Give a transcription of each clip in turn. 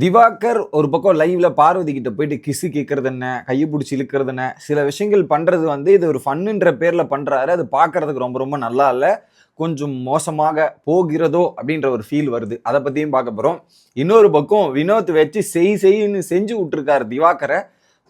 திவாகர் ஒரு பக்கம் லைவ்ல பார்வதி கிட்ட போயிட்டு கிசு கேட்கறது என்ன? கையை பிடிச்சி இழுக்கிறது என்ன? சில விஷயங்கள் பண்றது வந்து இது ஒரு ஃபன்னுன்ற பேர்ல பண்றாரு. அது பார்க்கறதுக்கு ரொம்ப ரொம்ப நல்லா இல்லை. கொஞ்சம் மோசமாக போகிறதோ அப்படின்ற ஒரு ஃபீல் வருது. அதை பத்தியும் பார்க்க போறோம். இன்னொரு பக்கம் வினோத் வச்சு செய் செய்ன்னு செஞ்சு விட்டுருக்காரு திவாகரை.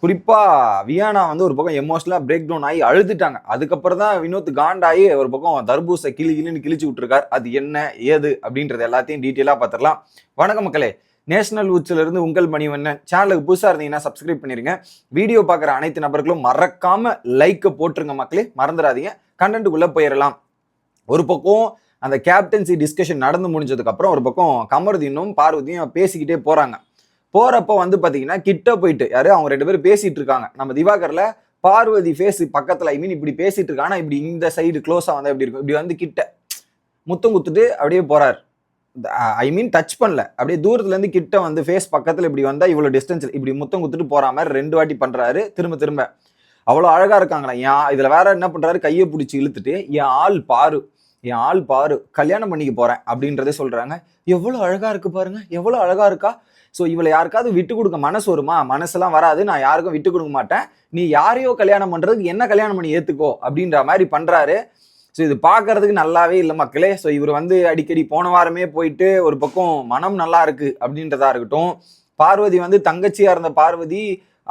குறிப்பா வியானா வந்து ஒரு பக்கம் எமோஷனலா பிரேக் டவுன் ஆகி அழுதுட்டாங்க. அதுக்கப்புறம் தான் வினோத் காண்டாகி ஒரு பக்கம் தர்பூசை கிளி கிளின்னு கிழிச்சு விட்டுருக்காரு. அது என்ன? ஏது? அப்படின்றது எல்லாத்தையும் டீட்டெயிலாக பார்த்துடலாம். வணக்கம் மக்களே. நேஷனல் உச்சிலிருந்து உங்கள் மணிவண்ணன். சேனலுக்கு புதுசாக இருந்தீங்கன்னா சப்ஸ்கிரைப் பண்ணிருங்க. வீடியோ பார்க்குற அனைத்து நபர்களும் மறக்காம லைக்கை போட்டுருங்க மக்களே. மறந்துடாதீங்க. கண்டென்ட்டுக்குள்ளே போயிடலாம் ஒரு பக்கம் அந்த கேப்டன்சி டிஸ்கஷன் நடந்து முடிஞ்சதுக்கப்புறம் ஒரு பக்கம் கமருதீனும் பார்வதியும் பேசிக்கிட்டே போகிறாங்க போகிறப்ப வந்து பார்த்தீங்கன்னா கிட்ட போயிட்டு யாரு? அவங்க ரெண்டு பேரும் பேசிகிட்டு இருக்காங்க. நம்ம திவாகரில் பார்வதி ஃபேஸ் பக்கத்தில் ஐ மீன் இப்படி பேசிகிட்டு இருக்காங்க. இப்படி இந்த சைடு க்ளோஸாக வந்து எப்படி இருக்கும்? இப்படி வந்து கிட்ட முத்தம் குத்துட்டு அப்படியே போகிறார் ஐ மீன் டச் பண்ணல. அப்படியே தூரத்துலேருந்து கிட்ட வந்து ஃபேஸ் பக்கத்தில் இப்படி வந்தால் இவ்வளோ டிஸ்டன்ஸ் இப்படி முத்தம் குத்துட்டு போகிற மாதிரி ரெண்டு வாட்டி பண்ணுறாரு திரும்ப திரும்ப. அவ்வளோ அழகாக இருக்காங்களா? என் இதில் வேற என்ன பண்ணுறாரு கையை பிடிச்சி இழுத்துட்டு என் ஆள் பாரு. என் ஆள் பாரு. கல்யாணம் பண்ணிக்க போகிறேன் அப்படின்றதே சொல்கிறாங்க எவ்வளோ அழகாக இருக்குது பாருங்க. எவ்வளோ அழகாக இருக்கா? ஸோ இவளை யாருக்காவது விட்டு கொடுக்க மனசு வருமா? மனசெல்லாம் வராது. நான் யாருக்கும் விட்டு கொடுக்க மாட்டேன். நீ யாரையோ கல்யாணம் பண்ணுறதுக்கு என்ன கல்யாணம் பண்ணி ஏற்றுக்கோ அப்படின்ற மாதிரி பண்ணுறாரு ஸோ இது பார்க்கறதுக்கு நல்லாவே இல்லை மக்களே. ஸோ இவர் வந்து அடிக்கடி போன வாரமே போயிட்டு ஒரு பக்கம் மனம் நல்லா இருக்கு அப்படின்றதா இருக்கட்டும். பார்வதி வந்து தங்கச்சியாக இருந்த பார்வதி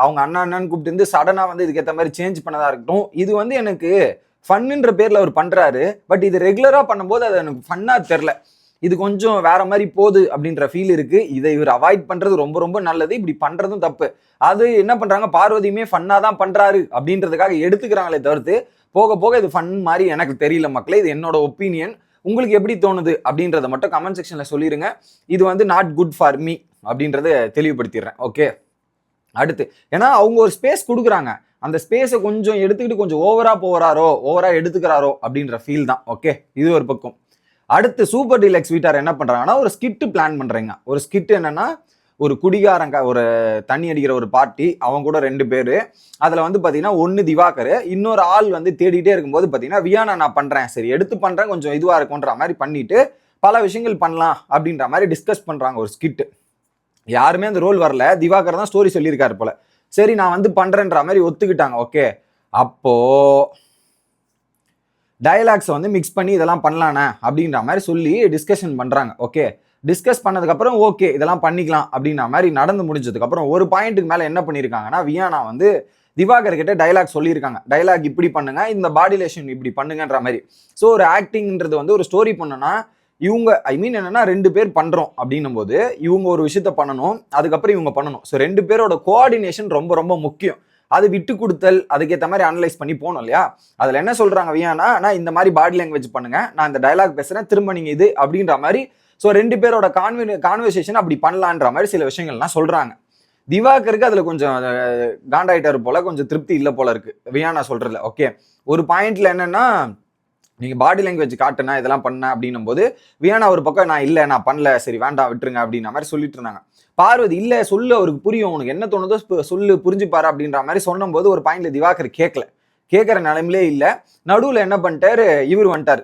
அவங்க அண்ணா அண்ணான்னு கூப்பிட்டு இருந்து சடனாக வந்து இதுக்கேற்ற மாதிரி சேஞ்ச் பண்ணதாக இருக்கட்டும். இது வந்து எனக்கு ஃபன்னுன்ற பேரில் அவர் பண்ணுறாரு பட் இது ரெகுலராக பண்ணும்போது அது எனக்கு ஃபன்னாக தெரில இது கொஞ்சம் வேற மாதிரி போகுது அப்படின்ற ஃபீல் இருக்கு. இதை இவர் அவாய்ட் பண்றது ரொம்ப ரொம்ப நல்லது. இப்படி பண்றதும் தப்பு. அது என்ன பண்றாங்க? பார்வதியுமே ஃபன்னா தான் பண்றாரு அப்படின்றதுக்காக எடுத்துக்கிறாங்களே தவிர்த்து போக போக இது ஃபன் மாதிரி எனக்கு தெரியல மக்களே. இது என்னோட ஒப்பீனியன் உங்களுக்கு எப்படி தோணுது அப்படின்றத மட்டும் கமெண்ட் செக்ஷன்ல சொல்லிருங்க. இது வந்து நாட் குட் ஃபார் மீ அப்படின்றத தெளிவுபடுத்திடுறேன். ஓகே அடுத்து ஏன்னா அவங்க ஒரு ஸ்பேஸ் கொடுக்குறாங்க. அந்த ஸ்பேஸை கொஞ்சம் எடுத்துக்கிட்டு கொஞ்சம் ஓவரா போறாரோ ஓவரா எடுத்துக்கிறாரோ அப்படின்ற ஃபீல் தான். ஓகே இது ஒரு பக்கம். அடுத்து சூப்பர் டீலக்ஸ் வீட்டார் என்ன பண்ணுறாங்கன்னா ஒரு ஸ்கிட்டு பிளான் பண்ணுறீங்க ஒரு ஸ்கிட் என்னன்னா ஒரு குடிகாரங்க ஒரு தண்ணி அடிக்கிற ஒரு பார்ட்டி அவங்க கூட ரெண்டு பேர். அதில் வந்து பார்த்தீங்கன்னா ஒன்று திவாகர் இன்னொரு ஆள் வந்து தேடிட்டே இருக்கும்போது பார்த்தீங்கன்னா வியானா நான் பண்ணுறேன் சரி எடுத்து பண்ணுறேன் கொஞ்சம் இதுவாக இருக்கும்ன்ற மாதிரி பண்ணிட்டு பல விஷயங்கள் பண்ணலாம் அப்படின்ற மாதிரி டிஸ்கஸ் பண்ணுறாங்க ஒரு ஸ்கிட் யாருமே அந்த ரோல் வரல. திவாகர் தான் ஸ்டோரி சொல்லியிருக்காரு போல. சரி நான் வந்து பண்ணுறேன்ற மாதிரி ஒத்துக்கிட்டாங்க. ஓகே அப்போது டயலாக்ஸை வந்து மிக்ஸ் பண்ணி இதெல்லாம் பண்ணலாண்ணே அப்படின்ற மாதிரி சொல்லி டிஸ்கஷன் பண்ணுறாங்க ஓகே டிஸ்கஸ் பண்ணதுக்கப்புறம் ஓகே இதெல்லாம் பண்ணிக்கலாம் அப்படின்ற மாதிரி நடந்து முடிஞ்சதுக்கப்புறம் ஒரு பாயிண்ட்டுக்கு மேலே என்ன பண்ணியிருக்காங்கன்னா வியானா வந்து திவாகர் கிட்ட டைலாக் சொல்லியிருக்காங்க. டைலாக் இப்படி பண்ணுங்க இந்த பாடி லேஷன் இப்படி பண்ணுங்கன்ற மாதிரி. ஸோ ஒரு ஆக்டிங்ன்றது வந்து ஒரு ஸ்டோரி பண்ணனா இவங்க ஐ மீன் என்னன்னா ரெண்டு பேர் பண்ணுறோம் அப்படின்னும் போது இவங்க ஒரு விஷயத்த பண்ணணும் அதுக்கப்புறம் இவங்க பண்ணணும். ஸோ ரெண்டு பேரோட கோஆர்டினேஷன் ரொம்ப ரொம்ப முக்கியம். அது விட்டு கொடுத்தல் அதுக்கேற்ற மாதிரி அனலைஸ் பண்ணி போகணும் இல்லையா? அதில் என்ன சொல்கிறாங்க வியானா நான் இந்த மாதிரி பாடி லாங்குவேஜ் பண்ணுங்க நான் இந்த டயலாக் பேசுகிறேன் திரும்ப நீங்கள் இது அப்படின்ற மாதிரி ஸோ ரெண்டு பேரோட கான்வெ கான்வர்சேஷன் அப்படி பண்ணலான்ற மாதிரி சில விஷயங்கள்லாம் சொல்கிறாங்க திவாகருக்கு அதில் கொஞ்சம் காண்டாயிட்டார் போல் கொஞ்சம் திருப்தி இல்லை போல இருக்குது வியானா சொல்றதுல ஓகே ஒரு பாயிண்ட்ல என்னென்னா நீங்கள் பாடி லாங்குவேஜ் காட்டுனா இதெல்லாம் பண்ண அப்படின்னும் போது வியானா ஒரு பக்கம் நான் இல்லை நான் பண்ணல சரி வேண்டாம் விட்டுருங்க அப்படின்ற மாதிரி சொல்லிட்டு இருந்தாங்க. பார்வதி இல்லை சொல்லு அவருக்கு புரியும். உனக்கு என்ன தோணுதோ சொல்லு புரிஞ்சுப்பாரு அப்படின்ற மாதிரி சொன்னபோது ஒரு பாயிண்ட்ல திவாகர் கேட்கல. கேட்குற நிலைமையிலே இல்லை. நடுவில் என்ன பண்ணிட்டாரு? இவர் வந்துட்டார்.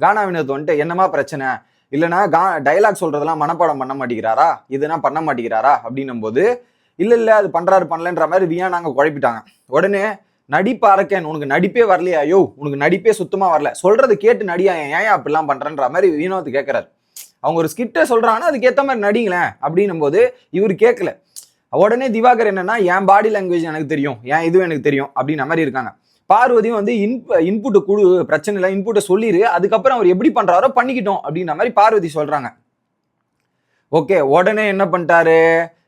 கானா வினோத் வந்துட்டு என்னமா பிரச்சனை? இல்லைன்னா கா டைலாக் சொல்றதெல்லாம் மனப்பாடம் பண்ண மாட்டேங்கிறாரா? இதுனா பண்ண மாட்டேங்கிறாரா? அப்படின்னும் போது இல்லை இல்லை அது பண்ணுறாரு பண்ணலன்ற மாதிரி வியா நாங்க குழப்பிட்டாங்க. உடனே நடிப்பு அரக்கன் உனக்கு நடிப்பே வரலையா? யோ உனக்கு நடிப்பே சுத்தமாக வரல. சொல்றது கேட்டு நடியா ஏன் அப்படிலாம் பண்றன்ற மாதிரி வினோத் கேட்கறாரு அவங்க ஒரு ஸ்கிட்டை சொல்றாங்கன்னா அதுக்கேற்ற மாதிரி நடிங்களேன் அப்படின்னும் போது இவர் கேட்கல உடனே திவாகர் என்னன்னா என் பாடி லாங்குவேஜ் எனக்கு தெரியும். என் இதுவும் எனக்கு தெரியும். அப்படின்ற மாதிரி இருக்காங்க. பார்வதியும் வந்து இன்ப இன்புட்டு குடு பிரச்சனை இல்லை இன்புட்டை சொல்லிடு அதுக்கப்புறம் அவர் எப்படி பண்ணுறாரோ பண்ணிக்கிட்டோம் அப்படின்ற மாதிரி பார்வதி சொல்கிறாங்க ஓகே உடனே என்ன பண்ணிட்டாரு?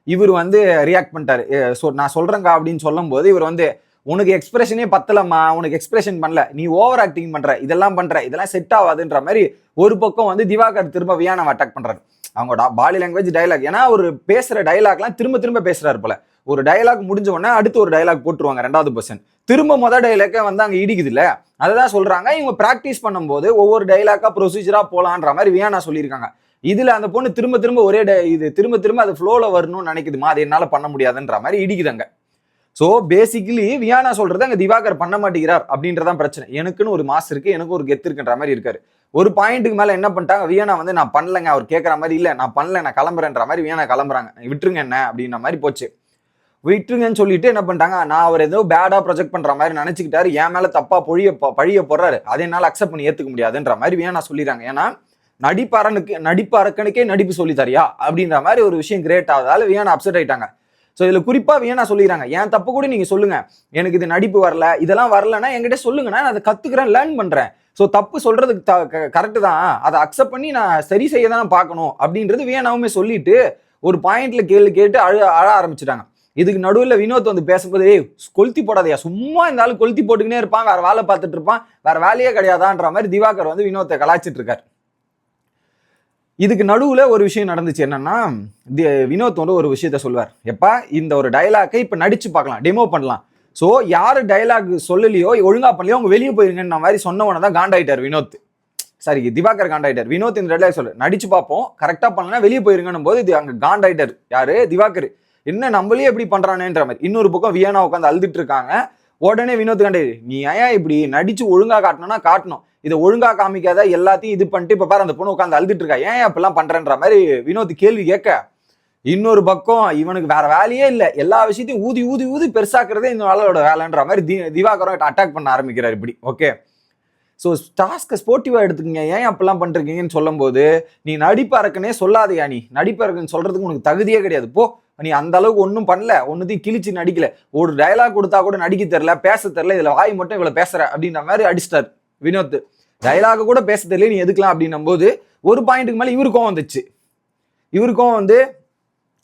இவர் வந்து ரியாக்ட் பண்ணிட்டாரு. "ஏ, நான் சொல்கிறேங்க அப்படின்னு சொல்லும்போது இவர் வந்து உனக்கு எக்ஸ்பிரஷனே பத்தலம்மா உனக்கு எக்ஸ்பிரஷன் பண்ணல. நீ ஓவர் ஆக்டிங் பண்ற இதெல்லாம் பண்ற இதெல்லாம் செட் ஆகாதுன்ற மாதிரி ஒரு பக்கம் வந்து திவாகர் திரும்ப வியானம் அட்டாக் பண்றாரு. அவங்க பாடி லாங்குவேஜ் டைலாக் ஏன்னா ஒரு பேசுற டயலாக்லாம் திரும்ப திரும்ப பேசுறாரு போல. ஒரு டயலாக் முடிஞ்ச உடனே அடுத்து ஒரு டைலாக் போட்டுருவாங்க ரெண்டாவது பர்சன் திரும்ப மொதல் டைலாக்கே வந்து அங்கே இடிக்குது இல்லை? அததான் சொல்றாங்க. இவங்க ப்ராக்டிஸ் பண்ணும்போது ஒவ்வொரு டைலாக்கா ப்ரொசீஜரா போலான்ற மாதிரி வியானா சொல்லியிருக்காங்க. இதுல அந்த பொண்ணு திரும்ப திரும்ப ஒரே இது திரும்ப திரும்ப அது ஃப்ளோல வரணும்னு நினைக்குதுமா? அது என்னால பண்ண முடியாதுன்ற மாதிரி இடிக்குது அங்கே. ஸோ பேசிக்கலி வியானா சொல்றது அங்கே திவாகர் பண்ண மாட்டேங்கிறார் அப்படின்றதான் பிரச்சனை. எனக்குன்னு ஒரு மாஸ் இருக்கு எனக்கு ஒரு கெத்து இருக்குன்ற மாதிரி இருக்காரு. ஒரு பாயிண்ட்டுக்கு மேல என்ன பண்ணிட்டாங்க? வியானா வந்து நான் பண்ணலங்க அவர் கேட்குற மாதிரி இல்லை நான் பண்ணல நான் கிளம்புறேன்ற மாதிரி வியானா கிளம்புறாங்க. விட்டுருங்க என்ன? அப்படின்ற மாதிரி போச்சு. விட்டுருங்கன்னு சொல்லிட்டு என்ன பண்ணிட்டாங்க? நான் அவர் ஏதோ பேடா ப்ரொஜெக்ட் பண்ற மாதிரி நினைச்சுக்கிட்டாரு. என் மேல தப்பா பொழிய பழிய போடுறாரு. அதை என்னால் அக்செப்ட் பண்ணி ஏத்துக்க முடியாதுன்ற மாதிரி வியானா சொல்லிடுறாங்க. ஏன்னா நடிப்பாரனுக்கு நடிப்பு அரக்கனுக்கே நடிப்பு சொல்லி தரியா? அப்படின்ற மாதிரி ஒரு விஷயம் கிரேட் ஆகுதால வியானா அப்செட் ஆயிட்டாங்க. ஸோ இதில் குறிப்பாக வியனா சொல்லிடுறாங்க என் தப்பு கூட நீங்கள் சொல்லுங்கள் எனக்கு இது நடிப்பு வரல. இதெல்லாம் வரலன்னா என்கிட்ட சொல்லுங்க. நான் அதை கற்றுக்கிறேன் லேர்ன் பண்ணுறேன் ஸோ தப்பு சொல்கிறதுக்கு த கரெக்டு தான். அதை அக்செப்ட் பண்ணி நான் சரி செய்ய தானே பார்க்கணும் அப்படின்றது வேணாவுமே சொல்லிட்டு ஒரு பாயிண்ட்ல கேள்வி கேட்டு அழ அழ ஆரம்பிச்சிட்டாங்க. இதுக்கு நடுவில் வினோத் வந்து பேசும்போது ஏய் கொளுத்தி போடாதையா. சும்மா இந்த ஆள் கொளுத்தி போட்டுக்கினே இருப்பான். வேற வேலை பார்த்துட்டு இருப்பான். வேற வேலையே கிடையாதான்ற மாதிரி திவாகர் வந்து வினோத்தை கலாய்ச்சிட்டு இருக்காரு. இதுக்கு நடுவில் ஒரு விஷயம் நடந்துச்சு என்னன்னா தி- வினோத் வந்து ஒரு விஷயத்த சொல்லுவார். எப்பா இந்த ஒரு டயலாக்கை இப்போ நடிச்சு பார்க்கலாம் டெமோ பண்ணலாம். ஸோ யார் டயலாக் சொல்லலையோ ஒழுங்கா பண்ணலையோ அவங்க வெளியே போயிருங்கன்ற மாதிரி சொன்னவன தான் காண்டாயிட்டார் வினோத். சாரி திவாகர் காண்டாயிட்டார். வினோத் இந்த டைலாக் சொல்லு நடிச்சு பார்ப்போம் கரெக்டாக பண்ணலன்னா வெளியே போயிருங்கன்னும் போது இது அங்கே காண்டாயிட்டார். யாரு? திவாகர். என்ன நம்மளே எப்படி பண்ணுறானேன்ற மாதிரி. இன்னொரு பக்கம் வியனா உட்காந்து அழுதுட்டு இருக்காங்க. உடனே வினோத் காண்டே நீ ஏன் இப்படி நடிச்சு ஒழுங்காக காட்டணும்னா காட்டணும். இதை ஒழுங்கா காமிக்காத எல்லாத்தையும் இது பண்ணிட்டு இப்போ பாரு அந்த பொண்ணு உட்காந்து அழுதுட்டு இருக்கா. ஏன் அப்படிலாம் பண்றேன்ற மாதிரி வினோத் கேள்வி கேட்க இன்னொரு பக்கம் இவனுக்கு வேற வேலையே இல்லை. எல்லா விஷயத்தையும் ஊதி ஊதி ஊதி பெருசாக்குறதே இந்த ஆளோட வேலைன்ற மாதிரி தி திவாகரம் அட்டாக் பண்ண ஆரம்பிக்கிறார் இப்படி. ஓகே ஸோ டாஸ்க்கை ஸ்போர்ட்டிவாக எடுத்துக்கங்க. ஏன் அப்படிலாம் பண்ணுறீங்கன்னு சொல்லும்போது நீ நடிப்பறக்குனே சொல்லாதயா நீ? நடிப்பறக்குன்னு சொல்கிறதுக்கு உனக்கு தகுதியே கிடையாது. போ. நீ அந்த அளவுக்கு ஒன்றும் பண்ணல. ஒன்றுத்தையும் கிழிச்சு நடிக்கல. ஒரு டைலாக் கொடுத்தா கூட நடிக்க தெரில பேச தெரில இதில் வாய் மட்டும் இவ்வளோ பேசுகிற அப்படின்ற மாதிரி அடிச்சிட்டாரு. வினோத் டைலாக கூட பேச தெரியல நீ எதுக்கலாம் அப்படின்னும் போது ஒரு பாயிண்ட்டுக்கு மேலே இவருக்கும் வந்துச்சு. இவருக்கும் வந்து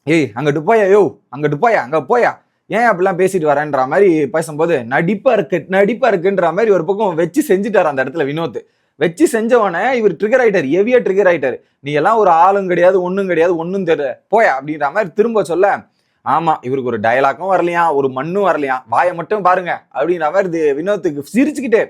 ஏய் அங்கிட்டு போயா யோ அங்கிட்டு போயா அங்கே போயா? ஏன் அப்படிலாம் பேசிட்டு வரேன்ற மாதிரி பேசும்போது நடிப்பா இருக்கு நடிப்பா இருக்குன்ற மாதிரி ஒரு பக்கம் வச்சு செஞ்சுட்டார் அந்த இடத்துல வினோத். வச்சு செஞ்சவனே இவர் ட்ரிகர் ஆயிட்டார் ஹெவியா ட்ரிகர் ஆயிட்டாரு. நீ எல்லாம் ஒரு ஆளும் கிடையாது ஒன்றும் கிடையாது ஒன்றும் தெரியல போயா? அப்படின்ற மாதிரி திரும்ப சொல்ல ஆமா இவருக்கு ஒரு டயலாக்கும் வரலையா ஒரு மண்ணும் வரலையா வாயை மட்டும் பாருங்க. அப்படின்ற மாதிரி இது வினோத்துக்கு சிரிச்சுக்கிட்டே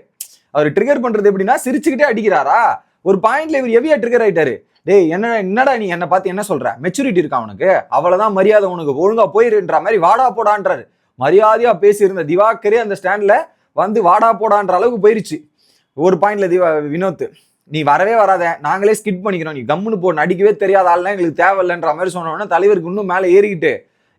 அவர் ட்ரிகர் பண்றது எப்படின்னா சிரிச்சுக்கிட்டே அடிக்கிறாரா? ஒரு பாயிண்ட்ல இவர் ஹெவியா ட்ரிகர் ஆயிட்டாரு. டேய் என்ன என்னடா நீ என்ன பார்த்து என்ன சொல்ற? மெச்சூரிட்டி இருக்கா உனக்கு? அவ்வளவுதான் மரியாதை உனக்கு ஒழுங்கா போயிருன்ற மாதிரி வாடா போடான்றாரு. மரியாதையா பேசியிருந்த திவாகரே அந்த ஸ்டாண்ட்ல வந்து வாடா போடான்ற அளவுக்கு போயிருச்சு. ஒரு பாயிண்ட்ல திவா வினோத் நீ வரவே வராத. நாங்களே ஸ்கிட் பண்ணிக்கிறோம். நீ கம்முன்னு போ. நடிக்கவே தெரியாத ஆள்லாம் எங்களுக்கு தேவையில்லைன்ற மாதிரி சொன்னோன்னா தலைவருக்கு இன்னும் மேலே ஏறிக்கிட்டு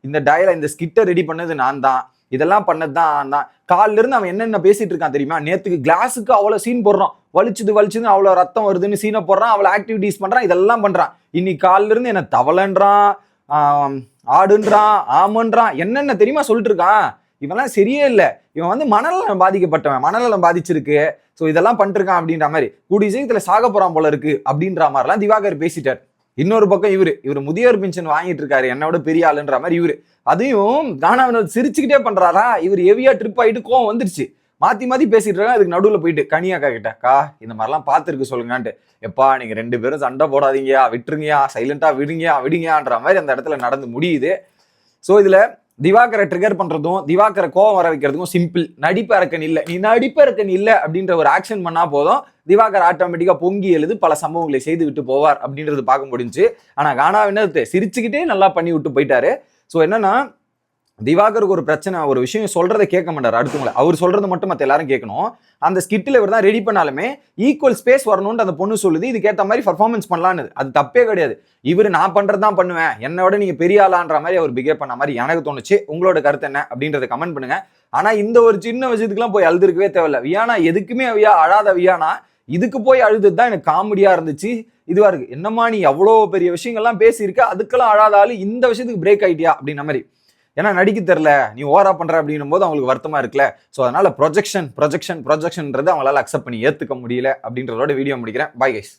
இந்த டயலை இந்த ஸ்கிட்டை ரெடி பண்ணது நான் தான். இதெல்லாம் பண்ணது தான். நான் தான் காலில இருந்து அவன் என்னென்ன பேசிட்டு இருக்கான் தெரியுமா? நேத்துக்கு கிளாஸுக்கு அவ்வளோ சீன் போடுறான். வலிச்சுது வலிச்சுது அவ்வளோ ரத்தம் வருதுன்னு சீனை போடுறான். அவ்வளோ ஆக்டிவிட்டீஸ் பண்ணுறான் இதெல்லாம் பண்ணுறான் இன்னைக்கு காலில இருந்து என்ன தவளைன்றான் ஆடுன்றான் ஆமன்றான். என்னென்ன தெரியுமா சொல்லிட்டு இருக்கான்? இவன்லாம் சரியே இல்லை. இவன் வந்து மனநலம் பாதிக்கப்பட்டவன். மனநலம் பாதிச்சிருக்கு. ஸோ இதெல்லாம் பண்ணிருக்கான் அப்படின்ற மாதிரி. கூடிய சீக்கிரத்தில் சாக போகிறான் போல இருக்கு அப்படின்ற மாதிரிலாம் திவாகர் பேசிட்டார். இன்னொரு பக்கம் இவரு இவர் முதியோர் பென்ஷன் வாங்கிட்டு இருக்காரு என்னோட பெரிய ஆளுன்ற மாதிரி இவரு. அதையும் கானா வினோத் சிரிச்சுக்கிட்டே பண்றாரா? இவர் ஹெவியா ட்ரிப் ஆயிட்டு கோவம் வந்துருச்சு. மாத்தி மாத்தி பேசிட்டு இருக்காங்க அதுக்கு நடுவில் போயிட்டு கனியாக்கா கிட்டக்கா இந்த மாதிரிலாம் பார்த்துருக்கு சொல்லுங்கன்ட்டு. எப்பா நீங்க ரெண்டு பேரும் சண்டை போடாதீங்கயா விட்டுருங்கயா சைலண்டா விடுங்கயா விடுங்கயான்ற மாதிரி அந்த இடத்துல நடந்து முடியுது. ஸோ இதுல திவாகரை ட்ரிகர் பண்றதும் திவாகரை கோவம் வர வைக்கிறதுக்கும் சிம்பிள் நடிப்பறக்கன் இல்லை. நீ நடிப்பறக்கன் இல்லை அப்படின்ற ஒரு ஆக்ஷன் பண்ணா போதும். திவாகர் ஆட்டோமேட்டிக்காக பொங்கி எழுது பல சம்பவங்களை செய்து விட்டு போவார் அப்படின்றது பார்க்க முடிஞ்சு ஆனால் கானா சிரிச்சுக்கிட்டே நல்லா பண்ணி விட்டு போயிட்டாரு. ஸோ என்னன்னா திவாகருக்கு ஒரு பிரச்சனை ஒரு விஷயம் சொல்றதை கேட்க மாட்டார் அடுத்தவங்கள அவர் சொல்றது மட்டும் மற்ற எல்லாரும் கேட்கணும். அந்த ஸ்கிட்டில் இவர் தான் ரெடி பண்ணாலுமே ஈக்குவல் ஸ்பேஸ் வரணும்னு அந்த பொண்ணு சொல்லுது. இதுக்கேற்ற மாதிரி பர்ஃபார்மன்ஸ் பண்ணலான்னு அது தப்பே கிடையாது. இவர் நான் பண்றது தான் பண்ணுவேன். என்னை விட நீங்க பெரிய ஆளான்ற மாதிரி அவர் பிகேவ் பண்ண மாதிரி எனக்கு தோணுச்சு. உங்களோட கருத்து என்ன? அப்படின்றத கமெண்ட் பண்ணுங்க. ஆனா இந்த ஒரு சின்ன விஷயத்துக்குலாம் போய் அழுதுருக்கவே தேவையில்ல. வியானா எதுக்குமே வியா அழாத வியானா இதுக்கு போய் அழுது தான் எனக்கு காமெடியா இருந்துச்சு. இதுவா இருக்கு. என்னம்மா நீ அவ்வளோ பெரிய விஷயங்கள்லாம் பேசியிருக்க? அதுக்கெல்லாம் அழாத ஆளு இந்த விஷயத்துக்கு பிரேக் ஆயிட்டியா? அப்படின்ன மாதிரி. ஏன்னா நடிக்க தெரில நீ ஓவரா பண்ற அப்படின்னும் போது அவங்களுக்கு வருத்தமா இருக்குல்ல. ஸோ அதனால ப்ரொஜெக்ஷன் ப்ரொஜெக்ஷன் ப்ரொஜெக்ஷன்ன்றது அவங்களால அக்செப்ட் பண்ணி ஏத்துக்க முடியல அப்படின்றதோட வீடியோ முடிக்கிறேன். Bye guys